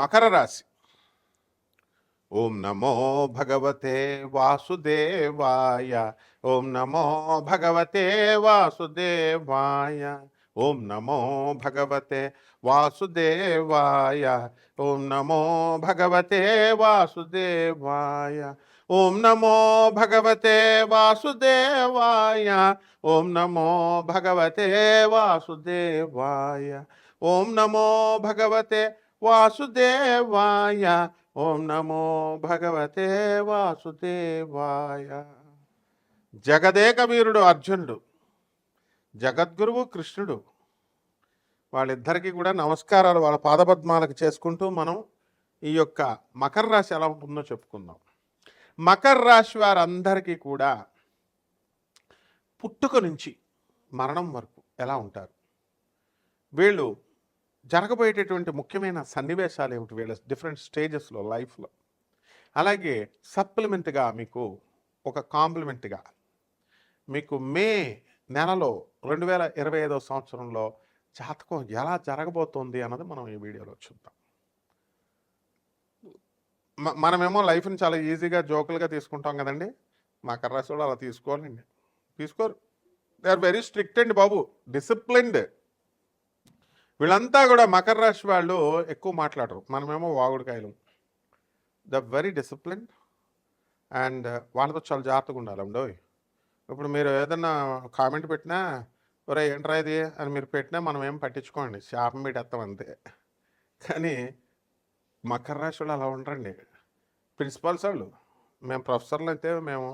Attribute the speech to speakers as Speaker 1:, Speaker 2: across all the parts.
Speaker 1: మకర రాశి. ఓం నమో భగవతే వాసుదేవాయ. ఓం నమో భగవతే వాసుదేవాయ. ఓం నమో భగవతే వాసుదేవాయ. ఓం నమో భగవతే వాసుదేవాయ. ఓం నమో భగవతే వాసుదేవాయ. ఓం నమో భగవతే వాసుదేవాయ. ఓం నమో భగవతే వాసుదేవాయ. ఓం నమో భగవతే వాసుదేవాయ. జగదేక వీరుడు అర్జునుడు జగద్గురువు కృష్ణుడు వాళ్ళిద్దరికీ కూడా నమస్కారాలు వాళ్ళ పాదపద్మాలకు చేసుకుంటూ మనం ఈ యొక్క మకర రాశి ఎలా ఉంటుందో చెప్పుకుందాం. మకర రాశి వారందరికీ కూడా పుట్టుక నుంచి మరణం వరకు ఎలా ఉంటారు? వీళ్ళు జరగబోయేటటువంటి ముఖ్యమైన సన్నివేశాలు ఏమిటి? వీళ్ళ డిఫరెంట్ స్టేజెస్లో లైఫ్లో. అలాగే సప్లిమెంట్గా మీకు ఒక కాంప్లిమెంట్గా మీకు మే నెలలో రెండు వేల ఇరవై ఐదో సంవత్సరంలో జాతకం ఎలా జరగబోతోంది అన్నది మనం ఈ వీడియోలో చూద్దాం. మనమేమో లైఫ్ని చాలా ఈజీగా జోకులుగా తీసుకుంటాం కదండి. మా రాశి కూడా అలా తీసుకోవాలండి తీసుకోరు. దే ఆర్ వెరీ స్ట్రిక్ట్ అండి బాబు. డిసిప్లిన్డ్. వీళ్ళంతా కూడా మకర రాశి వాళ్ళు ఎక్కువ మాట్లాడరు. మనమేమో వాగుడుకాయలు. ద వెరీ డిసిప్లిన్ అండ్ వాళ్ళతో చాలా జాగ్రత్తగా ఉండాలండో ఇప్పుడు మీరు ఏదన్నా కామెంట్ పెట్టినా ఒరే ఏంట్రా ఇది? అని మీరు పెట్టినా మనం ఏం పట్టించుకోండి. శాపం పెట్టేస్తాం అంతే. కానీ మకర రాశి వాళ్ళు అలా ఉండరండి. ప్రిన్సిపాల్స్ వాళ్ళు. మేము ప్రొఫెసర్లు అయితే మేము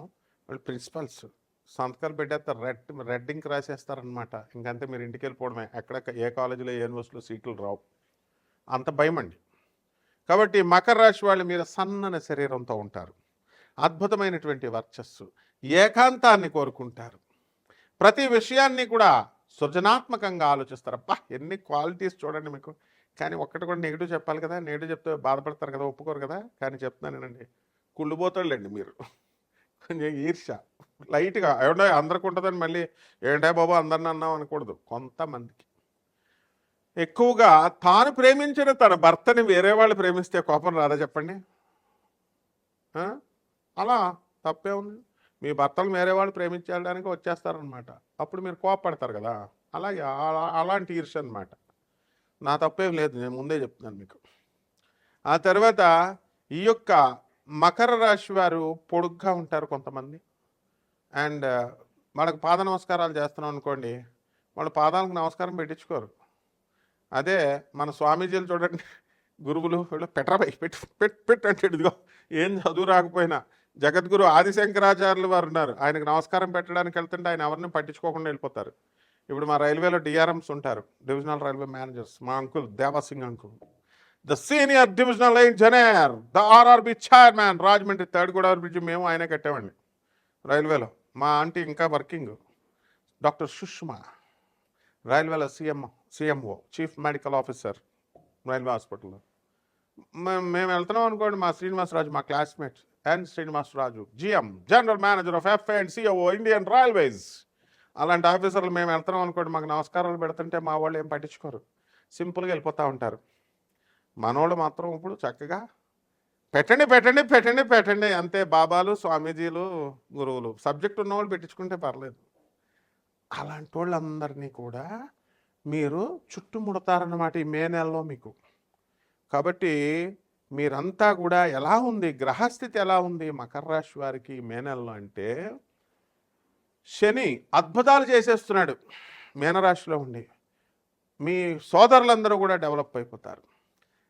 Speaker 1: వాళ్ళు ప్రిన్సిపల్స్. సంతకాలు పెట్టేస్తారు. రెడ్ రెడ్ రాసేస్తారనమాట ఇంకంతే మీరు ఇంటికి వెళ్ళిపోవడమే ఎక్కడ ఏ కాలేజీలో ఏ యూనివర్సిటీలో సీట్లు రావు. అంత భయం అండి కాబట్టి మకర రాశి వాళ్ళు మీరు సన్నని శరీరంతో ఉంటారు. అద్భుతమైనటువంటి వర్చస్సు. ఏకాంతాన్ని కోరుకుంటారు. ప్రతి విషయాన్ని కూడా సృజనాత్మకంగా ఆలోచిస్తారు. అబ్బా ఎన్ని క్వాలిటీస్ చూడండి మీకు. కానీ ఒక్కటి కూడా నెగిటివ్ చెప్పాలి కదా. నెగిటివ్ చెప్తే బాధపడతారు కదా ఒప్పుకోరు కదా. కానీ చెప్తున్నానేనండి కుళ్ళుపోతాడులేండి మీరు. కొంచెం ఈర్ష లైట్గా ఏమంటే అందరికి ఉంటుందని మళ్ళీ ఏంటే బాబు అందరిని అన్నాం అనకూడదు కొంతమందికి. ఎక్కువగా తాను ప్రేమించిన తన భర్తని వేరే వాళ్ళు ప్రేమిస్తే కోపం రాదా చెప్పండి? అలా తప్పే ఉంది. మీ భర్తలు వేరే వాళ్ళు ప్రేమించడానికి వచ్చేస్తారనమాట. అప్పుడు మీరు కోపపడతారు కదా. అలాగే అలా- అలాంటి ఈర్ష అనమాట నా తప్పేం లేదు నేను ముందే చెప్తున్నాను మీకు. ఆ తర్వాత ఈ యొక్క మకర రాశి వారు పొడుగ్గా ఉంటారు కొంతమంది. అండ్ మనకు పాద నమస్కారాలు చేస్తున్నాం అనుకోండి వాళ్ళు పాదాలకు నమస్కారం పెట్టించుకోరు. అదే మన స్వామీజీలు చూడండి గురువులు వీళ్ళు పెట్టరాబాయి పెట్టి పెట్టి పెట్టు అంటే ఇదిగో ఏం చదువు రాకపోయినా. జగద్గురు ఆదిశంకరాచార్యులు వారు ఉన్నారు. ఆయనకు నమస్కారం పెట్టడానికి వెళ్తుంటే ఆయన ఎవరిని పట్టించుకోకుండా వెళ్ళిపోతారు. ఇప్పుడు మా రైల్వేలో డిఆర్ఎంస్ ఉంటారు డివిజనల్ రైల్వే మేనేజర్స్ మా uncle Devasingh uncle. The senior divisional engineer the RRB chairman Rajahmundry third Godavari bridge మేము ఆయనే కట్టామండి రైల్వేలో. మా ఆంటీ ఇంకా working. Doctor Sushma రైల్వేల CM CMO chief medical officer railway హాస్పిటల్లో. మేము మేము వెళ్తున్నాం అనుకోండి మా శ్రీనివాసరాజు మా classmate N Srinivasaraju GM general manager of F and CO Indian railways. అలాంటి ఆఫీసర్లు మేము వెళ్తున్నాం అనుకోండి మాకు నమస్కారాలు పెడుతుంటే మా వాళ్ళు ఏం పట్టించుకోరు. సింపుల్గా వెళ్ళిపోతూ ఉంటారు. మనోళ్ళు మాత్రం ఇప్పుడు చక్కగా పెట్టండి పెట్టండి పెట్టండి పెట్టండి. అంతే బాబాలు స్వామీజీలు గురువులు. సబ్జెక్ట్ ఉన్నవాళ్ళు పెట్టించుకుంటే పర్లేదు. అలాంటి వాళ్ళందరినీ కూడా మీరు చుట్టుముడతారన్నమాట ఈ మే నెలలో మీకు. కాబట్టి మీరంతా కూడా ఎలా ఉంది? గ్రహస్థితి ఎలా ఉంది? మకర రాశి వారికి ఈ మే నెలలో అంటే శని అద్భుతాలు చేసేస్తున్నాడు. మీనరాశిలో ఉండి మీ సోదరులందరూ కూడా డెవలప్ అయిపోతారు.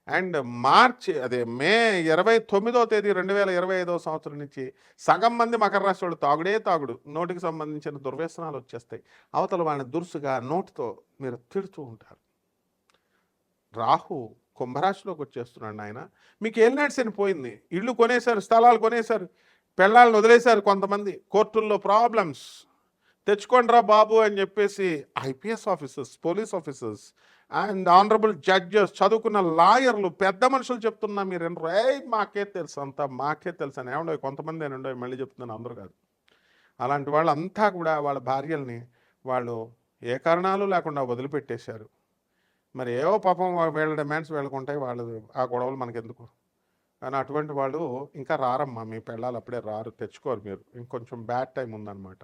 Speaker 1: అండ్ మార్చి అదే మే ఇరవై తొమ్మిదో తేదీ రెండు వేల ఇరవై ఐదో సంవత్సరం నుంచి సగం మంది మకర రాశి వాళ్ళు తాగుడే తాగుడు. నోటికి సంబంధించిన దుర్వ్యసనాలు వచ్చేస్తాయి. అవతల వాళ్ళని దురుసుగా నోటితో మీరు తిడుతూ ఉంటారు. రాహు కుంభరాశిలోకి వచ్చేస్తున్నాడు ఆయన మీకు ఏలినాడు శని పోయింది. ఇళ్ళు కొనేశారు స్థలాలు కొనేశారు పెళ్ళాలను వదిలేశారు కొంతమంది. కోర్టుల్లో ప్రాబ్లమ్స్. తెచ్చుకోండిరా బాబు అని చెప్పేసి IPS officers police officers and honourable judges చదువుకున్న లాయర్లు పెద్ద మనుషులు చెప్తున్నా మీరు ఎన్నో మాకే తెలుసు అంతా మాకే తెలుసు అని. ఏమండో కొంతమంది అని ఉండవు మళ్ళీ చెప్తున్నాను అందరూ కాదు. అలాంటి వాళ్ళంతా కూడా వాళ్ళ భార్యల్ని వాళ్ళు ఏ కారణాలు లేకుండా వదిలిపెట్టేశారు. మరి ఏవో పాపం వీళ్ళ డిమాండ్స్ వీళ్ళకు ఉంటాయి వాళ్ళు ఆ గొడవలు మనకెందుకు? కానీ అటువంటి వాళ్ళు ఇంకా రారమ్మా మీ పెళ్ళాలు అప్పుడే రారు తెచ్చుకోరు మీరు. ఇంకొంచెం బ్యాడ్ టైం ఉందన్నమాట.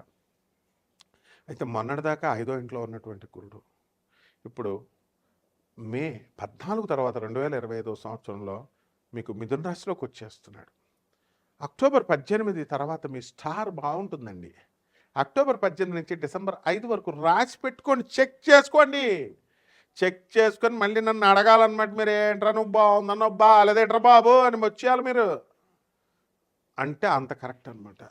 Speaker 1: అయితే మొన్నటిదాకా ఐదో ఇంట్లో ఉన్నటువంటి గురుడు. ఇప్పుడు మే పద్నాలుగు తర్వాత రెండు వేల ఇరవై ఐదో సంవత్సరంలో మీకు మిథున రాశిలోకి వచ్చేస్తున్నాడు. అక్టోబర్ పద్దెనిమిది తర్వాత మీ స్టార్ బాగుంటుందండి. అక్టోబర్ పద్దెనిమిది నుంచి డిసెంబర్ ఐదు వరకు రాసి పెట్టుకొని చెక్ చేసుకోండి. చెక్ చేసుకొని మళ్ళీ నన్ను అడగాలన్నమాట మీరు ఏంట్రా నువ్వు బాగుందన్నో బాగాలేదేట్రా బాబు? అని వచ్చేయాలి మీరు. అంటే అంత కరెక్ట్ అనమాట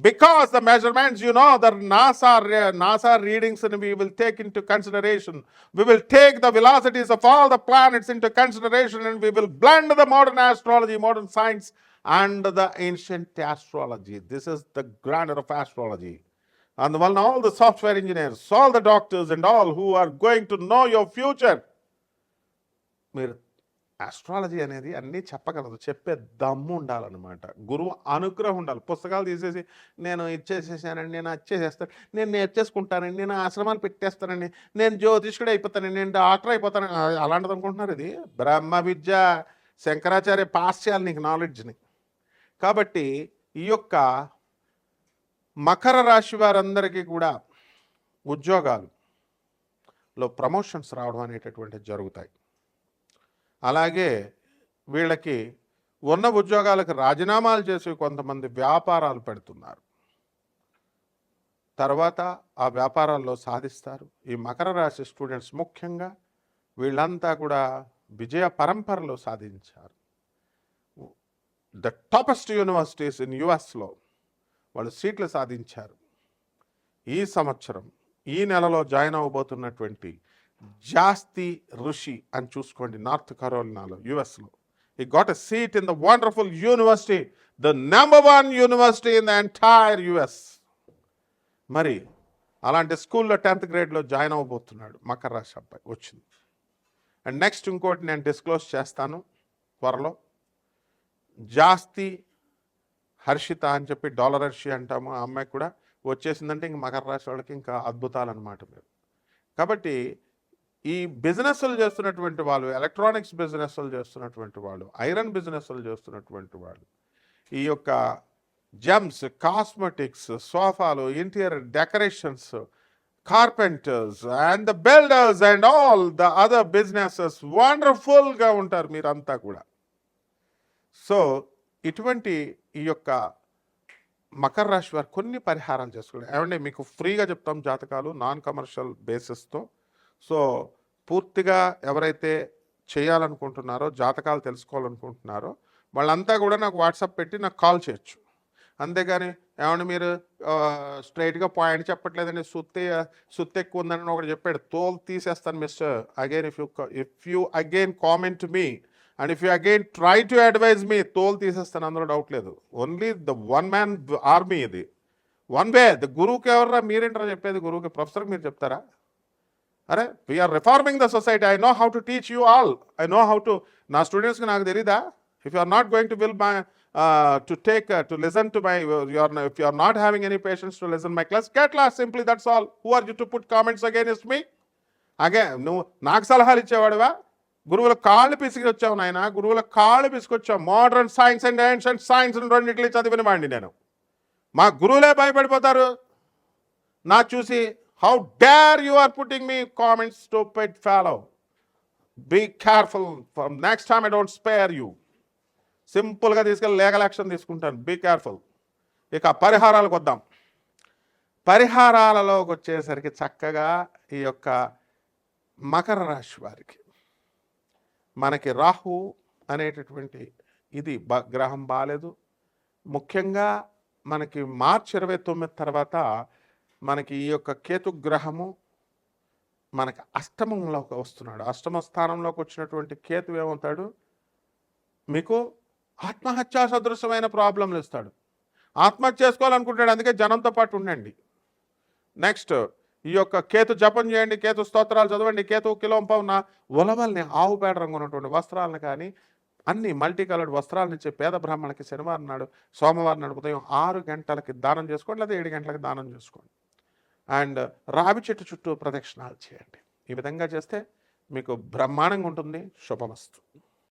Speaker 1: because the measurements you know the nasa nasa readings and we will take into consideration. We will take the velocities of all the planets into consideration and we will blend the modern astrology modern science and the ancient astrology. This is the grandeur of astrology. And one all the software engineers all the doctors and all who are going to know your future astrology అనేది అన్నీ చెప్పగలదు. చెప్పే దమ్ము ఉండాలన్నమాట. గురువు అనుగ్రహం ఉండాలి. పుస్తకాలు తీసేసి నేను ఇచ్చేసేసానండి నేను అచ్చేసేస్తాను నేను నేర్చేసుకుంటానండి నేను ఆశ్రమాలు పెట్టేస్తానండి నేను జ్యోతిష్కుడు అయిపోతానండి నేను డాక్టర్ అయిపోతాను అలాంటిది అనుకుంటున్నారు ఇది? బ్రహ్మ విద్య శంకరాచార్య పాస్ చేయాలి నీకు నాలెడ్జ్ని కాబట్టి ఈ యొక్క మకర రాశి వారందరికీ కూడా ఉద్యోగాలు లో ప్రమోషన్స్ రావడం అనేటటువంటి జరుగుతాయి. అలాగే వీళ్ళకి ఉన్న ఉద్యోగాలకు రాజీనామాలు చేసి కొంతమంది వ్యాపారాలు పెడుతున్నారు. తర్వాత ఆ వ్యాపారాల్లో సాధిస్తారు. ఈ మకర రాశి స్టూడెంట్స్ ముఖ్యంగా వీళ్ళంతా కూడా విజయ పరంపరలో సాధించారు. ద టాపెస్ట్ యూనివర్సిటీస్ ఇన్ యుఎస్లో వాళ్ళు సీట్లు సాధించారు. ఈ సంవత్సరం ఈ నెలలో జాయిన్ అవ్వబోతున్నటువంటి జాస్తి ఋషి అని చూసుకోండి నార్త్ కరోలినాలో యుఎస్లో. He got a seat in the wonderful university the number one university in the entire US మరి అలాంటి స్కూల్లో టెన్త్ గ్రేడ్లో జాయిన్ అవ్వబోతున్నాడు మకర రాశి అబ్బాయి వచ్చింది. అండ్ నెక్స్ట్ ఇంకోటి నేను డిస్క్లోజ్ చేస్తాను త్వరలో. జాస్తి హర్షిత అని చెప్పి డాలర్ హర్షి అంటాము ఆ అమ్మాయి కూడా వచ్చేసిందంటే ఇంక మకర రాశి వాళ్ళకి ఇంకా అద్భుతాలు అనమాట మీరు కాబట్టి ఈ బిజినెస్లు చేస్తున్నటువంటి వాళ్ళు ఎలక్ట్రానిక్స్ బిజినెస్లు చేస్తున్నటువంటి వాళ్ళు ఐరన్ బిజినెస్లు చేస్తున్నటువంటి వాళ్ళు ఈ యొక్క జెమ్స్ కాస్మెటిక్స్ సోఫాలు interior decorations carpenters and the builders and all the other businesses వండర్ఫుల్గా ఉంటారు మీరంతా కూడా. సో ఇటువంటి ఈ యొక్క మకర రాశి వారు కొన్ని పరిహారాలు చేసుకోండి. ఏమంటే మీకు ఫ్రీగా చెప్తాం జాతకాలు నాన్ కమర్షియల్ బేసిస్తో సో పూర్తిగా ఎవరైతే చేయాలనుకుంటున్నారో జాతకాలు తెలుసుకోవాలనుకుంటున్నారో వాళ్ళంతా కూడా నాకు వాట్సాప్ పెట్టి నాకు కాల్ చేయొచ్చు. అంతేగాని ఏమన్నా మీరు స్ట్రైట్గా పాయింట్ చెప్పట్లేదండి సుత్తి సుత్తి ఎక్కువ ఉందని ఒకటి చెప్పాడు తోలు తీసేస్తాను mister again if you if you again comment me and if you again try to advise me తోలు తీసేస్తాను అందులో డౌట్ లేదు. Only the one man army ఇది. వన్ వే ద గురువుకి ఎవర్రా మీరేంటారా చెప్పేది? గురువుకి ప్రొఫెసర్కి మీరు చెప్తారా? అరే we're reforming the society I know how to teach you all I know how to నా స్టూడెంట్స్కి నాకు తెలీదా? If you are not going to will my to take to listen to my you're if you are not having any patience to listen my class get lost simply that's all who are you to put comments again me అగే నువ్వు నాకు సలహాలు ఇచ్చేవాడువా? గురువుల కాళ్ళు పిసికి వచ్చావు నాయన. గురువుల కాళ్ళు పిసుకొచ్చావు. Modern science and ancient science రెండింటిని చదివిన వాడిని నేను. మా గురువులే భయపడిపోతారు. నా చూసి how dare you are putting me comments to pet follow be careful from next time I don't spare you సింపుల్గా తీసుకెళ్ళి లీగల్ యాక్షన్ తీసుకుంటాను. బీ కేర్ఫుల్ ఇక పరిహారాలకు వద్దాం. పరిహారాలలోకి వచ్చేసరికి చక్కగా ఈ యొక్క మకర రాశి వారికి మనకి రాహు అనేటటువంటి ఇది బ గ్రహం బాగాలేదు ముఖ్యంగా మనకి మార్చి ఇరవై తొమ్మిది తర్వాత మనకి ఈ యొక్క కేతు గ్రహము మనకి అష్టమంలోకి వస్తున్నాడు. అష్టమ స్థానంలోకి వచ్చినటువంటి కేతు ఏమవుతాడు? మీకు ఆత్మహత్యా సదృశమైన ప్రాబ్లంలు ఇస్తాడు. ఆత్మహత్య చేసుకోవాలనుకుంటాడు అందుకే జనంతో పాటు ఉండండి. నెక్స్ట్ ఈ యొక్క కేతు జపం చేయండి కేతు స్తోత్రాలు చదవండి కేతు కిలోంపవున ఉలవల్ని ఆవు పేడ రంగు ఉన్నటువంటి వస్త్రాలను కానీ అన్ని మల్టీ కలర్డ్ వస్త్రాలను ఇచ్చే పేద బ్రాహ్మణకి శనివారం నాడు సోమవారం నాడు ఉదయం ఆరు గంటలకి దానం చేసుకోండి లేదా ఏడు గంటలకి దానం చేసుకోండి. అండ్ రావి చెట్టు చుట్టూ ప్రదక్షిణాలు చేయండి. ఈ విధంగా చేస్తే మీకు బ్రహ్మాండంగా ఉంటుంది. శుభమస్తు.